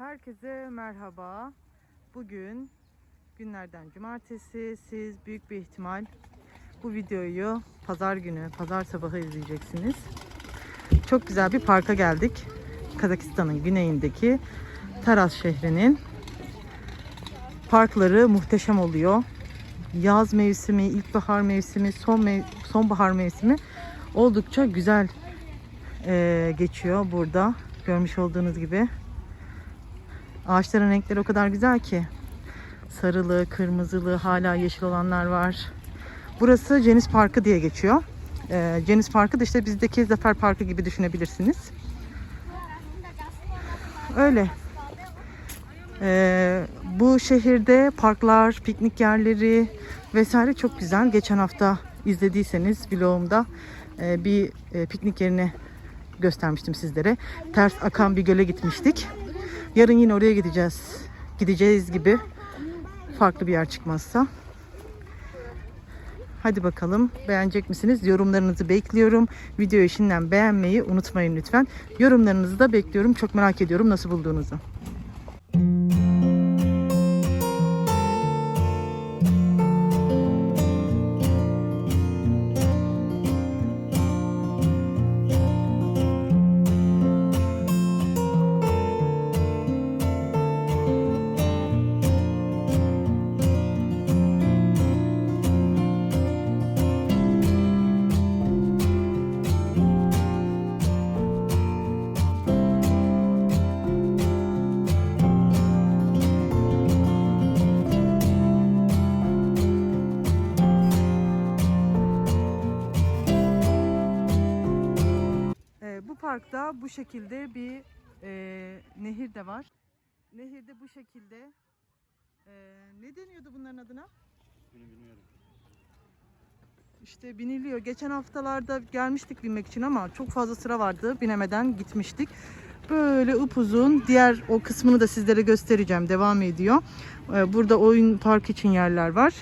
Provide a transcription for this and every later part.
Herkese merhaba. Bugün günlerden cumartesi. Siz büyük bir ihtimal bu videoyu pazar günü, pazar sabahı izleyeceksiniz. Çok güzel bir parka geldik. Kazakistan'ın güneyindeki Taras şehrinin parkları muhteşem oluyor. Yaz mevsimi, ilkbahar mevsimi, son mev- sonbahar mevsimi oldukça güzel eee, geçiyor burada. Görmüş olduğunuz gibi. Ağaçların renkleri o kadar güzel ki. Sarılı, kırmızılı, hala yeşil olanlar var. Burası Cenis Parkı diye geçiyor. Ee, Cenis Parkı da işte bizdeki Zafer Parkı gibi düşünebilirsiniz. Öyle. Ee, bu şehirde parklar, piknik yerleri vesaire çok güzel. Geçen hafta izlediyseniz vlogumda e, bir e, piknik yerini göstermiştim sizlere. Ters akan bir göle gitmiştik. Yarın yine oraya gideceğiz. Gideceğiz gibi. Farklı bir yer çıkmazsa. Hadi bakalım beğenecek misiniz? Yorumlarınızı bekliyorum. Videoyu şimdiden beğenmeyi unutmayın lütfen. Yorumlarınızı da bekliyorum. Çok merak ediyorum nasıl bulduğunuzu. Şekilde bir e, nehir de var. Nehirde bu şekilde e, ne deniyordu bunların adına? Bunu bilmiyorum. İşte biniliyor. Geçen haftalarda gelmiştik binmek için ama çok fazla sıra vardı. Binemeden gitmiştik. Böyle upuzun. Diğer o kısmını da sizlere göstereceğim. Devam ediyor. Ee, Burada oyun park için yerler var.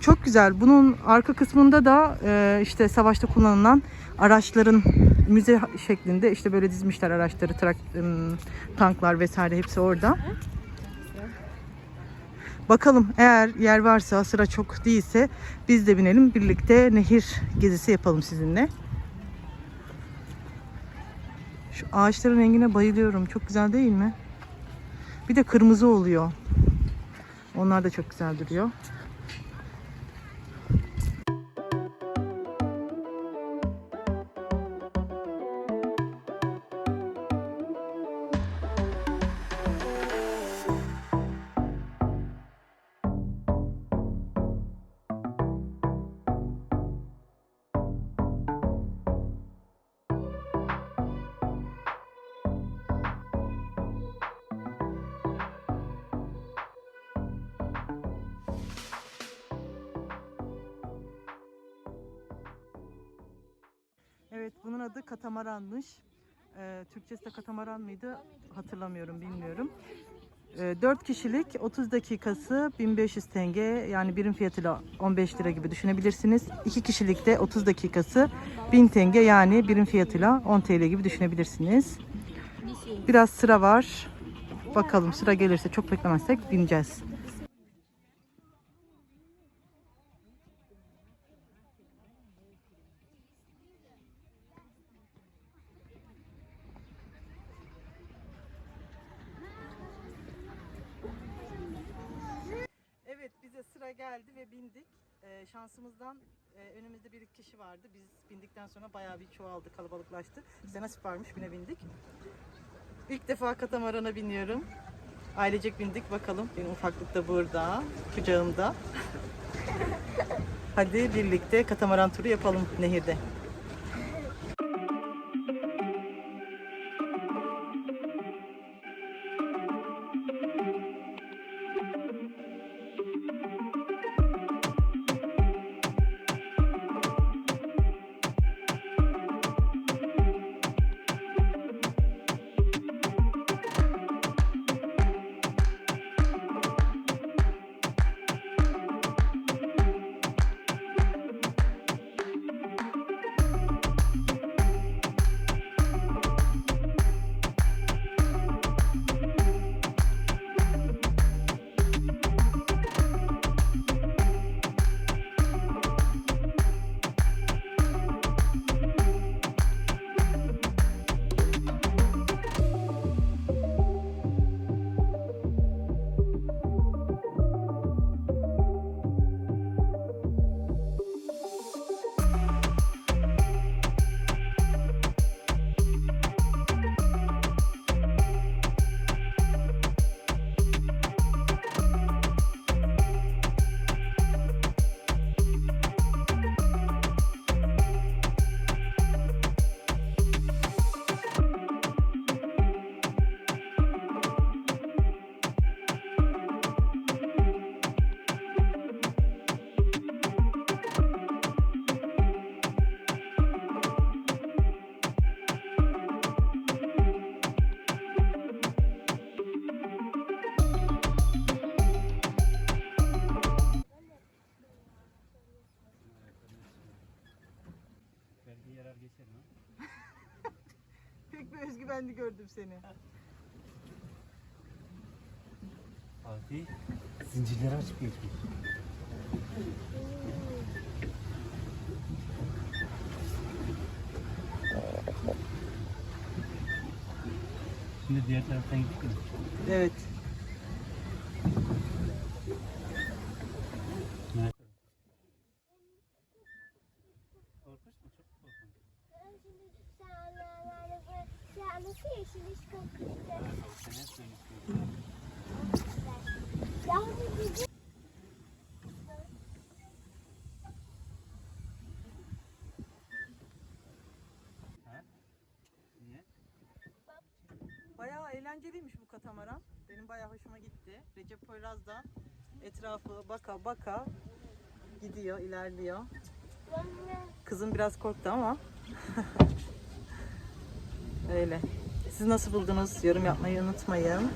Çok güzel. Bunun arka kısmında da e, işte savaşta kullanılan araçların müze şeklinde işte böyle dizmişler araçları, trak, tanklar vesaire hepsi orada. Bakalım eğer yer varsa sıra çok değilse biz de binelim birlikte nehir gezisi yapalım sizinle. Şu ağaçların rengine bayılıyorum. Çok güzel değil mi? Bir de kırmızı oluyor. Onlar da çok güzel duruyor. Evet bunun adı katamaranmış. Ee, Türkçesi de katamaran mıydı hatırlamıyorum bilmiyorum. Ee, 4 kişilik 30 dakikası 1500 tenge yani birim fiyatıyla 15 lira gibi düşünebilirsiniz. 2 kişilik de 30 dakikası 1000 tenge yani birim fiyatıyla 10 TL gibi düşünebilirsiniz. Biraz sıra var. Bakalım sıra gelirse çok beklemezsek bineceğiz. Evet bize sıra geldi ve bindik. Ee, şansımızdan e, önümüzde bir kişi vardı. Biz bindikten sonra bayağı bir çoğaldı, kalabalıklaştı. Bize nasip varmış bine bindik. İlk defa katamarana biniyorum. Ailecek bindik bakalım. Benim ufaklık da burada, kucağımda. Hadi birlikte katamaran turu yapalım nehirde. Ben de gördüm seni. Fatih zincirleri açıp geçmiş. Şimdi diğer taraftan gittik mi? Evet. Evet. Korkunç mu? Çok mu korkunç? Sen hep söylemiştin. Ha? Niye? Bayağı eğlenceliymiş bu katamaran. Benim bayağı hoşuma gitti. Recep Poyraz da etrafı baka baka gidiyor, ilerliyor. Kızım biraz korktu ama. Öyle. Siz nasıl buldunuz? Yorum yapmayı unutmayın.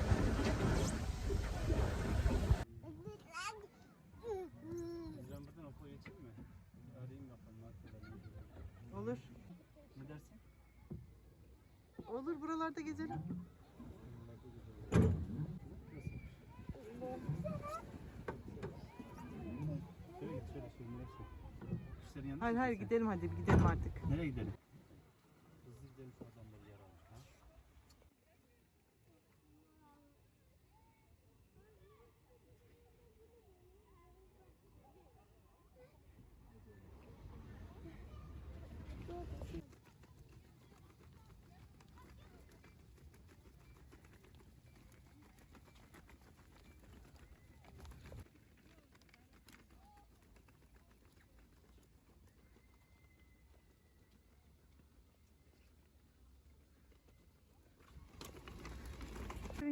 Olur. Ne dersin? Olur buralarda gezelim. Hayır hayır gidelim hadi gidelim artık. Nereye gidelim? Hızlı gidelim şu adamları yaralamış. Ha?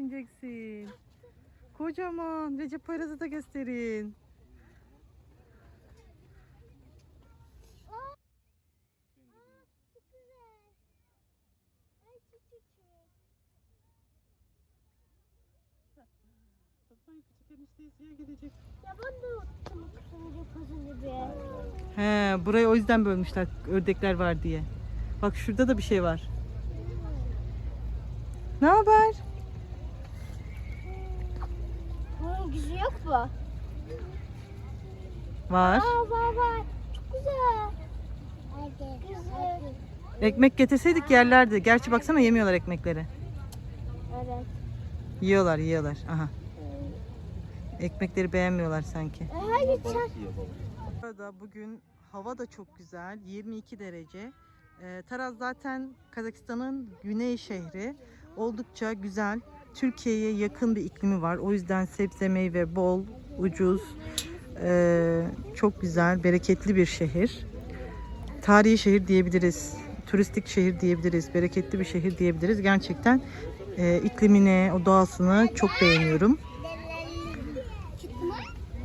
Bineceksin. Kocaman. Recep Poyraz'ı da gösterin. küçük enişteyi suya gidecek. Ya ben de unuttum bir. He, burayı o yüzden bölmüşler ördekler var diye. Bak şurada da bir şey var. Ne haber? Bunun gücü yok mu? Var. Aa var var. Çok güzel. Güzel. Ekmek getirseydik yerlerdi. Gerçi baksana yemiyorlar ekmekleri. Evet. Yiyorlar, yiyorlar. Aha. Ekmekleri beğenmiyorlar sanki. E, hadi çak. Bu arada bugün hava da çok güzel. 22 derece. Ee, Taraz zaten Kazakistan'ın güney şehri. Oldukça güzel. Türkiye'ye yakın bir iklimi var. O yüzden sebze meyve bol, ucuz. Ee, çok güzel, bereketli bir şehir. Tarihi şehir diyebiliriz. Turistik şehir diyebiliriz. Bereketli bir şehir diyebiliriz. Gerçekten e, iklimini, o doğasını çok beğeniyorum.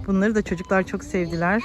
Bunları da çocuklar çok sevdiler.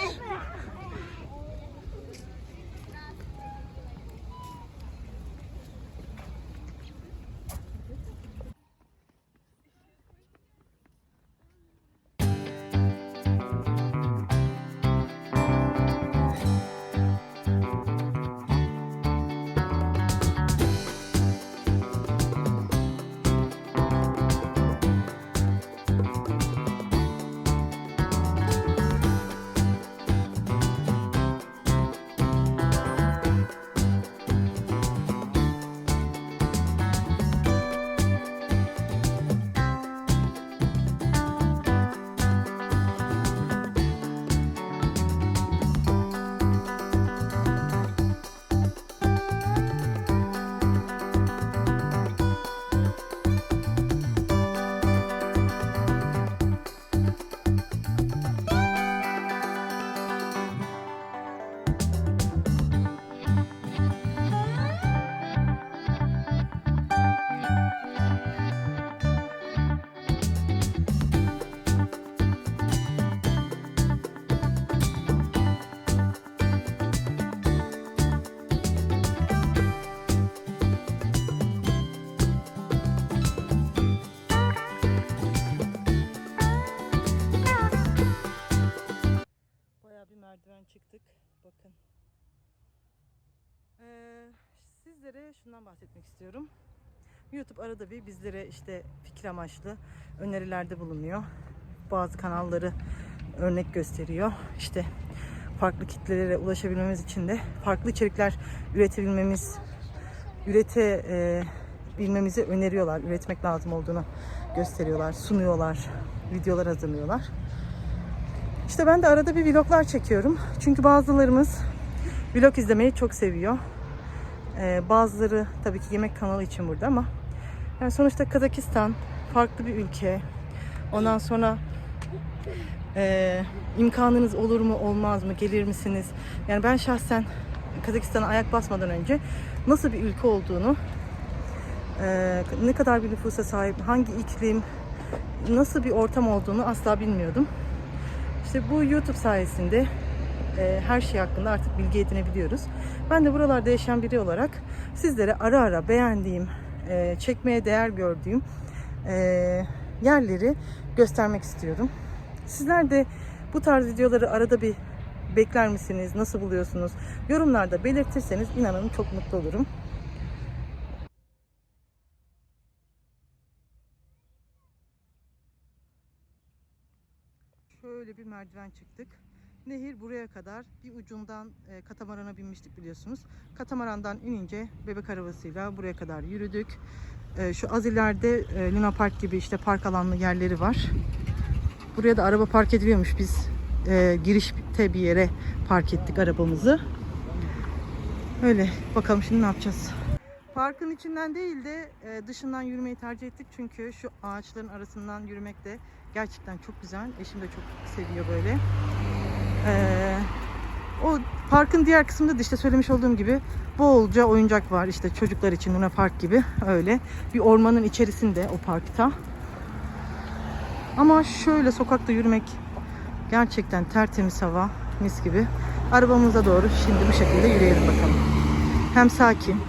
Sizlere şundan bahsetmek istiyorum. YouTube arada bir bizlere işte fikir amaçlı önerilerde bulunuyor. Bazı kanalları örnek gösteriyor. İşte farklı kitlelere ulaşabilmemiz için de farklı içerikler üretebilmemiz, ürete e, bilmemizi öneriyorlar. Üretmek lazım olduğunu gösteriyorlar, sunuyorlar, videolar hazırlıyorlar. İşte ben de arada bir vloglar çekiyorum. Çünkü bazılarımız vlog izlemeyi çok seviyor. Ee, bazıları tabii ki yemek kanalı için burada ama yani sonuçta Kazakistan farklı bir ülke. Ondan sonra e, imkanınız olur mu olmaz mı gelir misiniz? Yani ben şahsen Kazakistan'a ayak basmadan önce nasıl bir ülke olduğunu e, ne kadar bir nüfusa sahip, hangi iklim, nasıl bir ortam olduğunu asla bilmiyordum. İşte bu YouTube sayesinde e, her şey hakkında artık bilgi edinebiliyoruz. Ben de buralarda yaşayan biri olarak sizlere ara ara beğendiğim, e, çekmeye değer gördüğüm e, yerleri göstermek istiyorum. Sizler de bu tarz videoları arada bir bekler misiniz? Nasıl buluyorsunuz? Yorumlarda belirtirseniz inanın çok mutlu olurum. Şöyle bir merdiven çıktık. Nehir buraya kadar bir ucundan e, katamarana binmiştik biliyorsunuz. Katamarandan inince bebek arabasıyla buraya kadar yürüdük. E, şu az ileride e, Luna Park gibi işte park alanlı yerleri var. Buraya da araba park ediliyormuş. Biz girişte bir yere park ettik arabamızı. Öyle bakalım şimdi ne yapacağız. Parkın içinden değil de dışından yürümeyi tercih ettik. Çünkü şu ağaçların arasından yürümek de gerçekten çok güzel. Eşim de çok seviyor böyle. Ee, o parkın diğer kısmında da işte söylemiş olduğum gibi bolca oyuncak var. İşte çocuklar için Luna Park gibi öyle. Bir ormanın içerisinde o parkta. Ama şöyle sokakta yürümek gerçekten tertemiz hava, mis gibi. Arabamıza doğru şimdi bu şekilde yürüyelim bakalım. Hem sakin,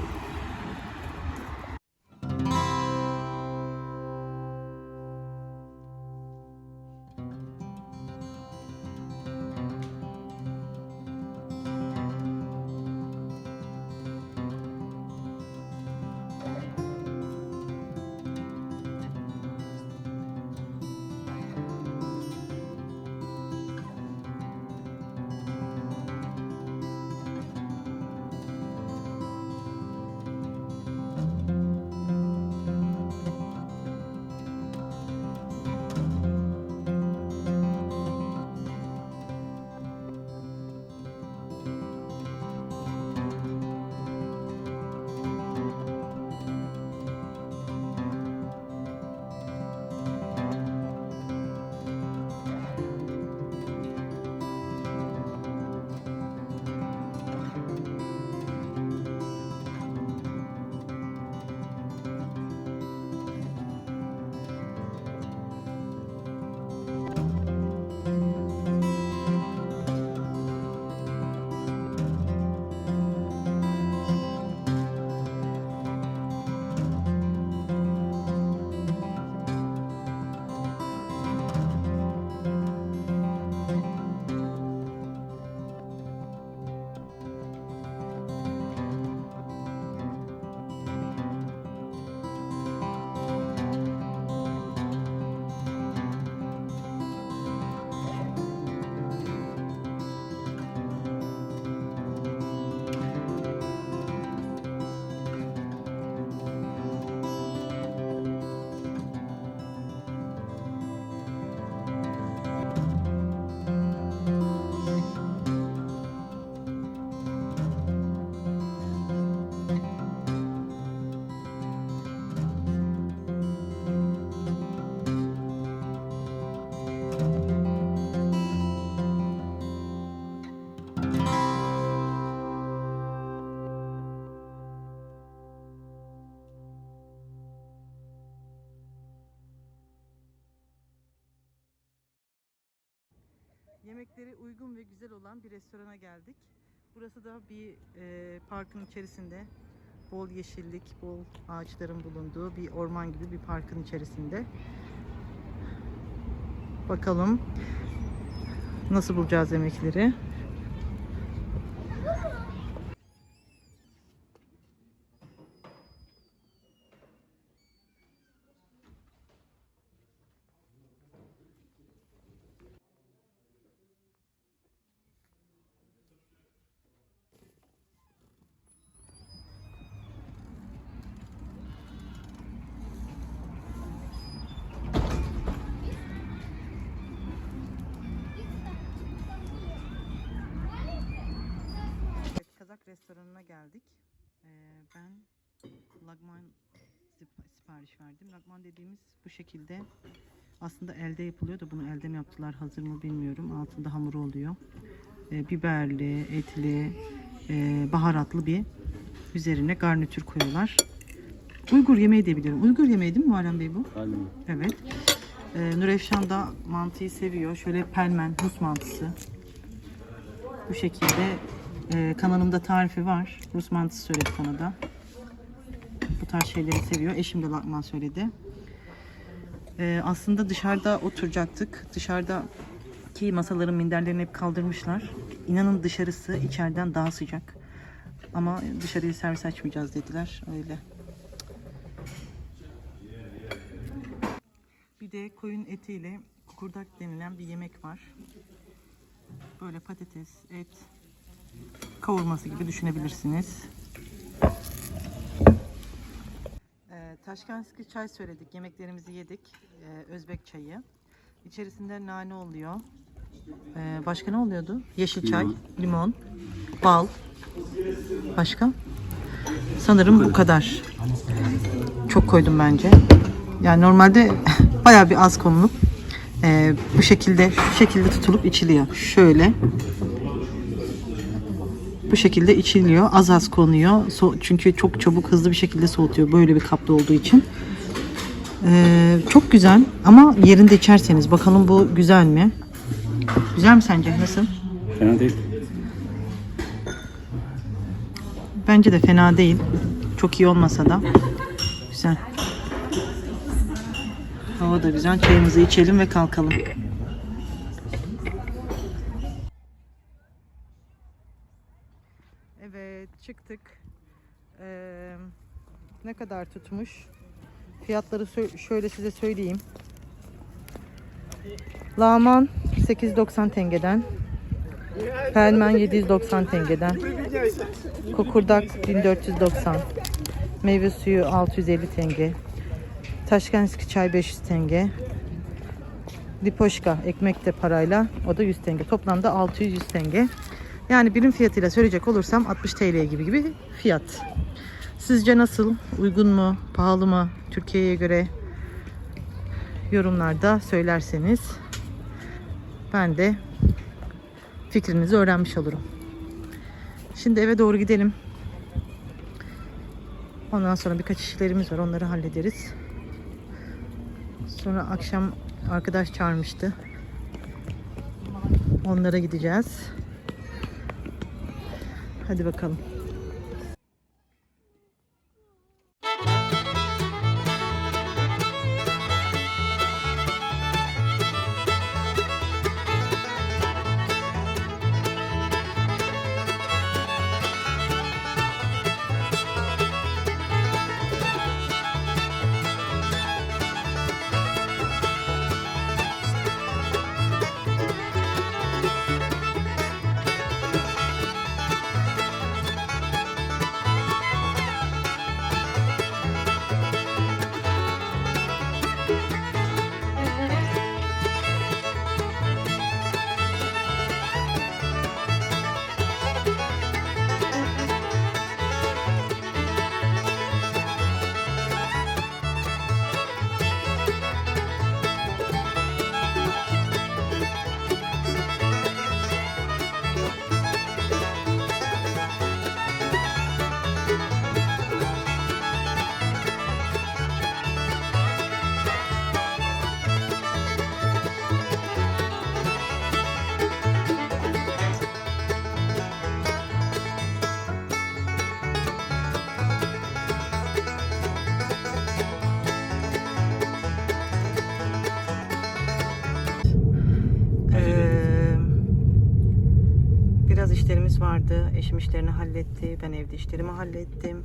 Yemekleri uygun ve güzel olan bir restorana geldik. Burası da bir e, parkın içerisinde. Bol yeşillik, bol ağaçların bulunduğu bir orman gibi bir parkın içerisinde. Bakalım nasıl bulacağız yemekleri. Restoranına geldik. Ee, ben lagman sip- sipariş verdim. Lagman dediğimiz bu şekilde aslında elde yapılıyor da bunu elde mi yaptılar hazır mı bilmiyorum. Altında hamuru oluyor. Ee, biberli, etli, e, baharatlı bir üzerine garnitür koyuyorlar. Uygur yemeği diye biliyorum. Uygur yemeği değil mi Muharrem Bey bu? Galiba. Evet. Ee, Nurefşan da mantıyı seviyor. Şöyle pelmen, Rus mantısı. Bu şekilde e, kanalımda tarifi var. Rus mantısı söyledi bana da. Bu tarz şeyleri seviyor. Eşim de lakman söyledi. Ee, aslında dışarıda oturacaktık. Dışarıdaki masaların minderlerini hep kaldırmışlar. İnanın dışarısı içeriden daha sıcak. Ama dışarıya servis açmayacağız dediler. Öyle. Bir de koyun etiyle kukurdak denilen bir yemek var. Böyle patates, et kavurması gibi düşünebilirsiniz. Ee, Taşkenski çay söyledik. Yemeklerimizi yedik. Ee, Özbek çayı. İçerisinde nane oluyor. Ee, başka ne oluyordu? Yeşil çay, Limon. limon, bal. Başka? Sanırım bu kadar. Çok koydum bence. Yani normalde bayağı bir az konulup e, bu şekilde şu şekilde tutulup içiliyor. Şöyle. Bu şekilde içiliyor. Az az konuyor. So- çünkü çok çabuk hızlı bir şekilde soğutuyor. Böyle bir kapta olduğu için. E, çok güzel ama yerinde içerseniz bakalım bu güzel mi? Güzel mi sence? Nasıl? Fena değil. Bence de fena değil. Çok iyi olmasa da. Güzel. Hava da güzel. Çayımızı içelim ve kalkalım. Çıktık. Ee, ne kadar tutmuş? Fiyatları şöyle size söyleyeyim. Laman 890 tengeden. Pelmen 790 tengeden. Kukurdak 1490. Meyve suyu 650 tenge. Taşkenski çay 500 tenge. Lipoşka ekmek de parayla o da 100 tenge. Toplamda 600 100 tenge. Yani birim fiyatıyla söyleyecek olursam 60 TL gibi gibi fiyat. Sizce nasıl? Uygun mu? Pahalı mı? Türkiye'ye göre yorumlarda söylerseniz ben de fikrinizi öğrenmiş olurum. Şimdi eve doğru gidelim. Ondan sonra birkaç işlerimiz var. Onları hallederiz. Sonra akşam arkadaş çağırmıştı. Onlara gideceğiz. Hadi bakalım. Eşim işlerini halletti. Ben evde işlerimi hallettim.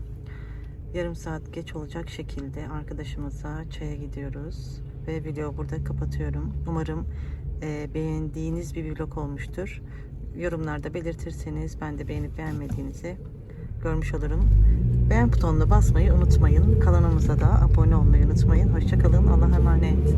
Yarım saat geç olacak şekilde arkadaşımıza çaya gidiyoruz. Ve video burada kapatıyorum. Umarım e, beğendiğiniz bir vlog olmuştur. Yorumlarda belirtirseniz ben de beğenip beğenmediğinizi görmüş olurum. Beğen butonuna basmayı unutmayın. Kanalımıza da abone olmayı unutmayın. Hoşçakalın. Allah'a emanet.